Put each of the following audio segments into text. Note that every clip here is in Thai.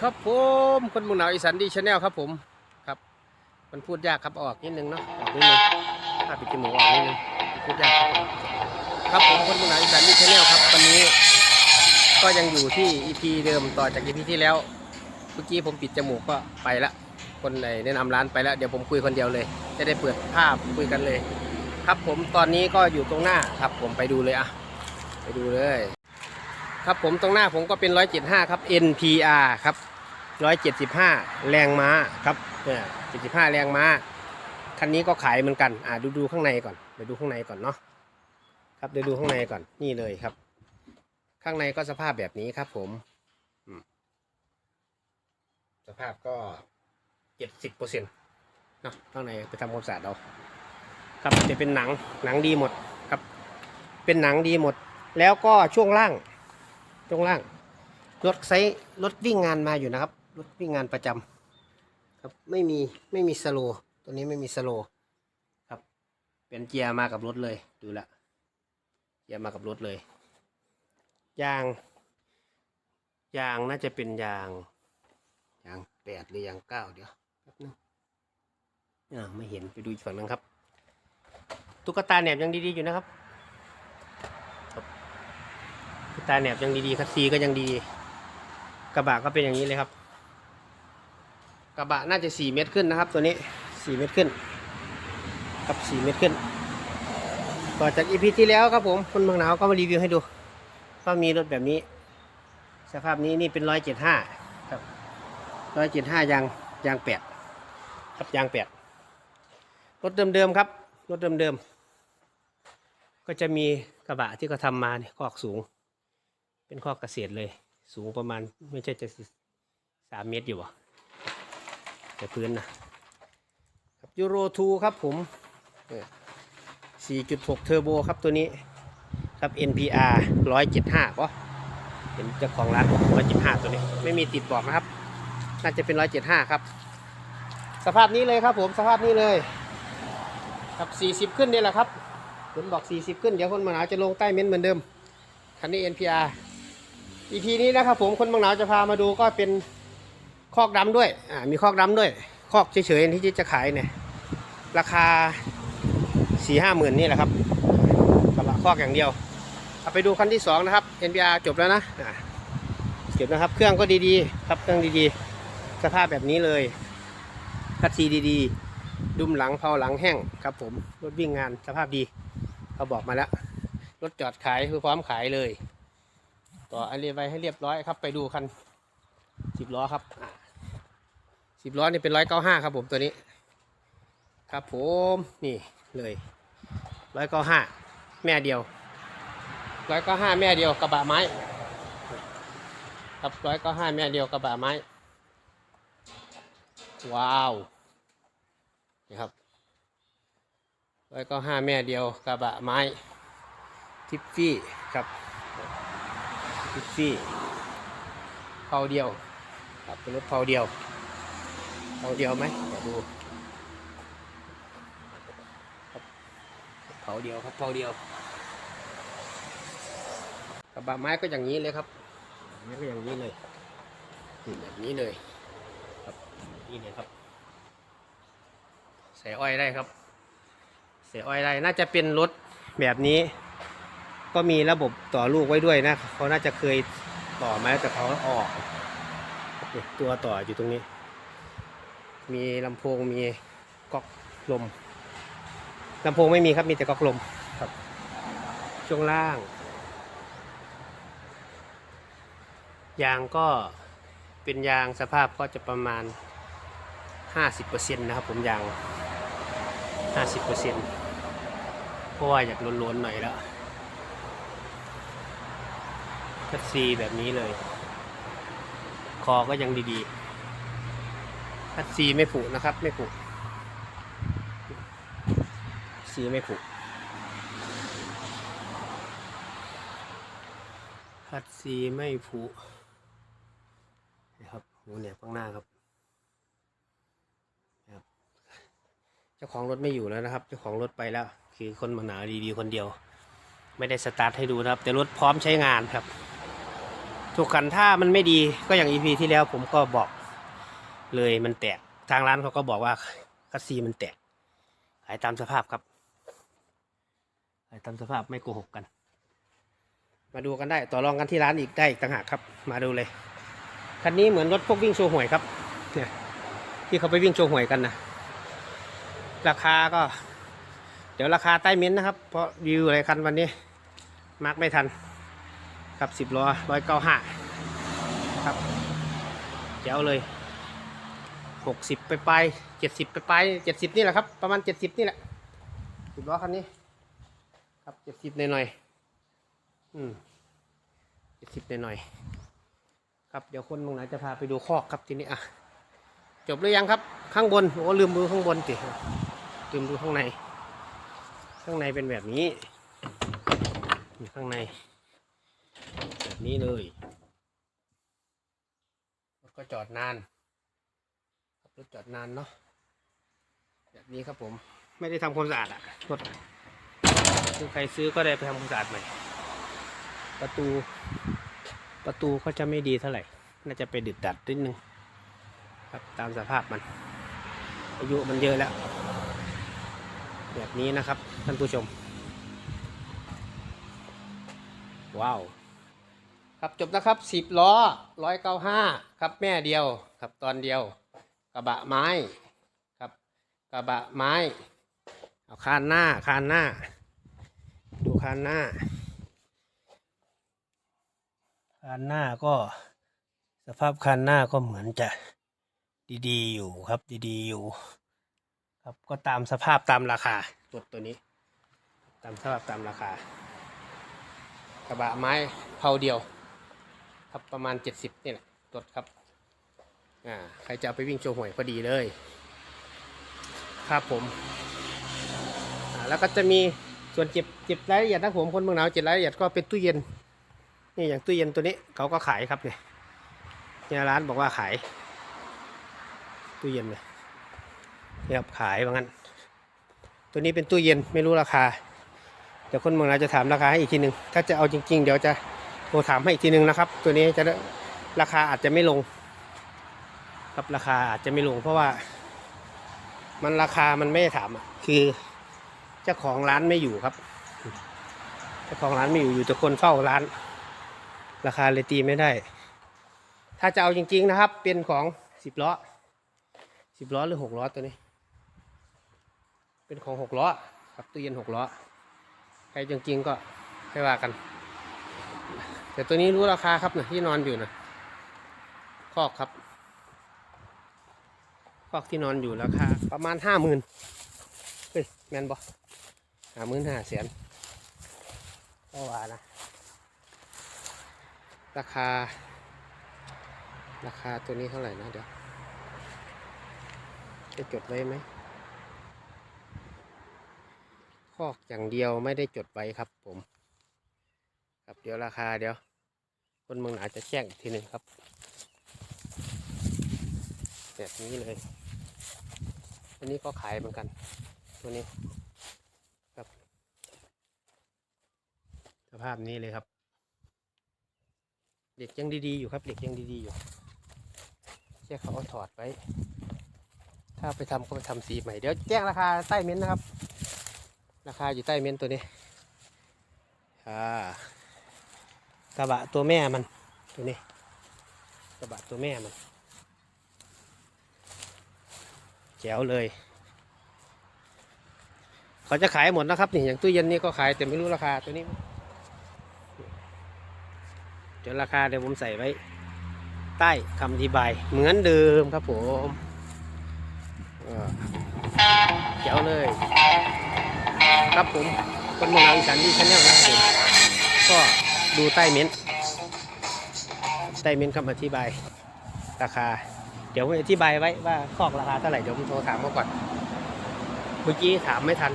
ครับผมคนมุงหนาวอีสานดีชาแนลครับผมครับ มันพูดยากครับออกนิดนึงเนาะออกนิดนึงถ้าปิดจมูกออกนิดนึงพูดยากครับผมครับผมคนมุงหนาวอีสานดีชาแนลครับวันนี้ ก็ยังอยู่ที่ EP เดิมต่อจาก EP ที่แล้วเมื่อกี้ผมปิดจมูกก็ไปละคนไหนแนะนำร้านไปแล้วเดี๋ยวผมคุยคนเดียวเลย จะได้เปิดภาพคุยกันเลย ครับผมตอนนี้ก็อยู่ตรงหน้าครับผมไปดูเลยอะไปดูเลย ครับผมตรงหน้าผมก็เป็น 175 ครับ NPR ครับ 175 แรงม้าครับเนี่ย75 แรงม้า คันนี้ก็ขายเหมือนกัน อ่าดูดูข้างในก่อน เดี๋ยวดูข้างในก่อนเนาะ ครับ เดี๋ยวดูข้างในก่อน นี่เลยครับ ข้างในก็สภาพแบบนี้ครับผม สภาพก็70เปอร์เซ็นต์เนาะข้างในไปทำความสะอาดเอาครับจะเป็นหนังหนังดีหมดครับ เป็นหนังดีหมด แล้วก็ช่วงล่าง ช่วงล่างรถไซส์รถวิ่งงานมาอยู่นะครับ รถวิ่งงานประจำครับไม่มีไม่มีสโลตัวนี้ไม่มีสโลครับ เป็นเกียร์มากับรถเลยดูละเกียร์มากับรถเลยยาง ยางน่าจะเป็นยางยางแปดหรือยางเก้าเดี๋ยวแป๊บนึงอ่าไม่เห็นไปดูอีกฝั่งนึงครับตุ๊กตาแหนบยังดีๆอยู่นะครับ ตาแหนบยังดีๆคัสซีก็ยังดี กระบะก็เป็นอย่างนี้เลยครับ กระบะน่าจะสี่เมตรขึ้นนะครับ ตัวนี้สี่เมตรขึ้นครับสี่เมตรขึ้นต่อจากอีพีที่แล้วครับผมคนเมืองหนาวก็มารีวิวให้ดูก็มีรถแบบนี้ สภาพนี้นี่เป็นร้อยเจ็ดห้าครับร้อยเจ็ดห้ายางยางแปดครับยางแปดรถเดิมๆครับรถเดิมๆก็จะมีกระบะที่เขาทำมาเนี่ยคอกสูง เป็นข้อกเกษตรเลย สูงประมาณไม่ใช่จะสามเมตรอยู่วะแต่พื้นนะครับยูโรทูครับผม 4.6 เทอร์โบครับตัวนี้ครับ NPR 175ก็เป็นเจ้าของร้าน175 ตัวนี้ ไม่มีติดบอกนะครับ น่าจะเป็น 175 ครับ สภาพนี้เลยครับผมสภาพนี้เลยครับ 40 ขึ้นนี่แหละครับผมบอก 40 ขึ้น เดี๋ยวคนมาหนาจะลงใต้เม้นเหมือนเดิม คันนี้ NPR EP นี้นะครับผมคนบางหนาวจะพามาดูก็เป็นคอกดำด้วยอ่ามีคอกดำด้วย คอกเฉยๆที่จะขายเนี่ยราคาสี่ห้าหมื่นนี่แหละครับกระบะคอกอย่างเดียวเอาไปดูคันที่สองนะครับ NPR จบแล้วนะเก็บนะครับ เครื่องก็ดีๆ ครับเครื่องดีๆ สภาพแบบนี้เลยคัดซีดีๆ ดุมหลังเผาหลังแห้งครับผมรถวิ่งงานสภาพดีเขาบอกมาแล้วรถจอดขายคือพร้อมขายเลย ต่ออันนี้ไว้ให้เรียบร้อยครับ ไปดูคันสิบล้อครับสิบล้อนี่เป็นร้อยเก้าห้าครับผมตัวนี้ ครับผมนี่เลยร้อยเก้าห้าแม่เดียวร้อยเก้าห้าแม่เดียวกระบะไม้ ครับร้อยเก้าห้าแม่เดียวกระบะไม้ ว้าวนี่ครับร้อยเก้าห้าแม่เดียวกระบะไม้ ทิฟฟี่ครับ ทิฟฟี่เผาเดียวครับเป็นรถเผาเดียวเผาเดียวไหมเดี๋ยวดูครับเผาเดียวครับเผาเดียวกระบะไม้ก็อย่างนี้เลยครับแบบนี้ก็อย่างนี้เลยนี่แบบนี้เลย ครับนี่เลยครับใส่อ้อยได้ครับใส่อ้อยได้น่าจะเป็นรถแบบนี้ ก็มีระบบต่อลูกไว้ด้วยนะเขาน่าจะเคยต่อมาแล้วแต่เขาออกตัวต่ออยู่ตรงนี้ มีลำโพงมีก๊อกลมลำโพงไม่มีครับมีแต่ก๊อกลมครับ ช่วงล่าง ยางก็เป็นยางสภาพก็จะประมาณ 50%นะครับผมยาง 50%เพราะว่าอยากล้นๆหน่อยแล้ว คัดซีแบบนี้เลย คอก็ยังดีๆคัดซีไม่ผุนะครับ ไม่ผุซีไม่ผุคัดซีไม่ผุนะครับหูเนี่ยข้างหน้าครับนะครับเจ้าของรถไม่อยู่แล้วนะครับ เจ้าของรถไปแล้ว คือคนมาหนารีวิวคนเดียว ไม่ได้สตาร์ทให้ดูนะครับ แต่รถพร้อมใช้งานครับ ทุกคันถ้ามันไม่ดีก็อย่าง EP ที่แล้วผมก็บอกเลยมันแตกทางร้านเขาก็บอกว่าคัสซีมันแตกขายตามสภาพครับขายตามสภาพไม่โกหกกัน มาดูกันได้ต่อรองกันที่ร้านอีกได้อีกต่างหากครับ มาดูเลยคันนี้เหมือนรถพวกวิ่งโชว์หวยครับเนี่ยที่เขาไปวิ่งโชว์หวยกันนะราคาก็ เดี๋ยวราคาใต้เม้นต์นะครับ เพราะวิวอะไรคันวันนี้มาร์กไม่ทัน ครับสิบล้อร้อยเก้าห้าครับเจ้าเลยหกสิบไปไปเจ็ดสิบไปไปเจ็ดสิบนี่แหละครับ ประมาณเจ็ดสิบนี่แหละสิบล้อคันนี้ ครับเจ็ดสิบหน่อยๆอืมเจ็ดสิบหน่อยๆครับเดี๋ยวคนตรงไหนจะพาไปดูคอกครับทีนี้อะจบหรือยังครับ ข้างบนโอ้ลืมดูข้างบนสิลืมดูข้างใน ข้างในเป็นแบบนี้ ข้างใน นี้เลยรถก็จอดนานขับรถจอดนานเนาะแบบนี้ครับผมไม่ได้ทำความสะอาดอะรถคือใครซื้อก็ได้ไปทำความสะอาดใหม่ประตู ประตูก็จะไม่ดีเท่าไหร่ น่าจะไปดึดดัดนิดนึงครับตามสภาพมัน อายุมันเยอะแล้ว แบบนี้นะครับท่านผู้ชม ว้าว ครับจบนะครับสิบล้อร้อยเก้าห้าครับแม่เดียวครับตอนเดียว กระบะไม้ครับกระบะไม้เอาคานหน้าคานหน้า ดูคานหน้าคานหน้าก็สภาพคานหน้าก็เหมือนจะดีๆอยู่ครับดีๆอยู่ ครับก็ตามสภาพตามราคารถตัวนี้ ตามสภาพตามราคากระบะไม้เผาเดียว ครับประมาณ 70นี่แหละรถครับอ่าใครจะเอาไปวิ่งโชว์หวยพอดีเลยครับผมอ่าแล้วก็จะมีส่วนเจ็บเจ็บรายละเอียดนะผมคนเมืองหนาวเจ็บรายละเอียดก็เป็นตู้เย็นนี่อย่างตู้เย็นตัวนี้เขาก็ขายครับเนี่ยเนี่ยร้านบอกว่าขายตู้เย็นเลยเนี่ยครับขายว่างั้น ตัวนี้เป็นตู้เย็นไม่รู้ราคาเดี๋ยวคนเมืองเราจะถามราคาให้อีกทีหนึ่งถ้าจะเอาจริง ๆ เดี๋ยวจะ รถามให้อีกทีหนึ่งนะครับ ตัวนี้จะราคาอาจจะไม่ลง ครับราคาอาจจะไม่ลง เพราะว่า มันราคามันไม่ได้ถามอะคือเจ้าของร้านไม่อยู่ครับเจ้าของร้านไม่อยู่อยู่แต่คนเฝ้าร้าน ราคาเลยตีไม่ได้ ถ้าจะเอาจริง ๆนะครับ เป็นของสิบล้อสิบล้อหรือหกล้อตัวนี้ เป็นของหกล้อครับตู้เย็นหกล้อใครจริงๆก็ให้ว่ากัน แต่ตัวนี้รู้ราคาครับนะที่นอนอยู่นะคอกครับคอกที่นอนอยู่ราคาประมาณห้าหมื่นเฮ้ยแมนบอห้าหมื่นห้าแสนก็ว่านะราคา ราคาตัวนี้เท่าไหร่นะเดี๋ยวจะจดไว้ไหมคอกอย่างเดียวไม่ได้จดไว้ครับผม เดี๋ยวราคาเดี๋ยวคนเมืองอาจจะแจ้งอีกทีหนึ่งครับ แบบนี้เลยตัวนี้ก็ขายเหมือนกัน ตัวนี้ครับ สภาพนี้เลยครับเด็กยังดีๆอยู่ครับเด็กยังดีๆอยู่แค่เขาเอาถอดไว้ ถ้าไปทำก็ไปทำสีใหม่เดี๋ยวแจ้งราคาใต้เม้นต์นะครับ ราคาอยู่ใต้เม้นตัวนี้อ่า กระบะตัวแม่มันตัวนี้กระบะตัวแม่มันแจ๋วเลย เขาจะขายหมดนะครับนี่อย่างตู้เย็นนี่ก็ขายแต่ไม่รู้ราคาตัวนี้เดี๋ยวราคาเดี๋ยวผมใส่ไว้ ใต้คำอธิบายเหมือนเดิมครับผมเออแจ๋วเลย ครับผมคนเมืองอีสานดีชาแนลนะครับผมก็ ดูใต้เม้นต์ใต้เม้นต์คำอธิบายราคา เดี๋ยวผมอธิบายไว้ว่าคอกราคาเท่าไหร่เดี๋ยวผมโทรถามเขาก่อน เมื่อกี้ถามไม่ทัน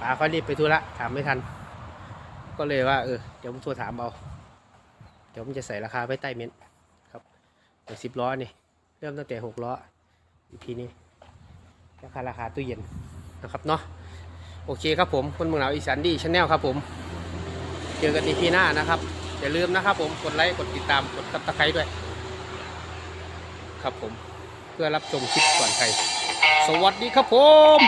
ป๋าเขารีบไปธุระถามไม่ทัน ก็เลยว่าเออเดี๋ยวผมโทรถามเอาเดี๋ยวผมจะใส่ราคาไว้ใต้เม้นต์ครับเดี๋ยวสิบล้อนี่เริ่มตั้งแต่หกล้ออีพีนี้ราคาราคาตู้เย็นนะครับเนาะโอเคครับผมคนเมืองหนาวอีสานดีชาแนลครับผม เจอกันอีพีหน้านะครับ อย่าลืมนะครับผมกดไลค์กดติดตามกดซับสไครต์ด้วย ครับผมเพื่อรับชมคลิปก่อนใคร สวัสดีครับผม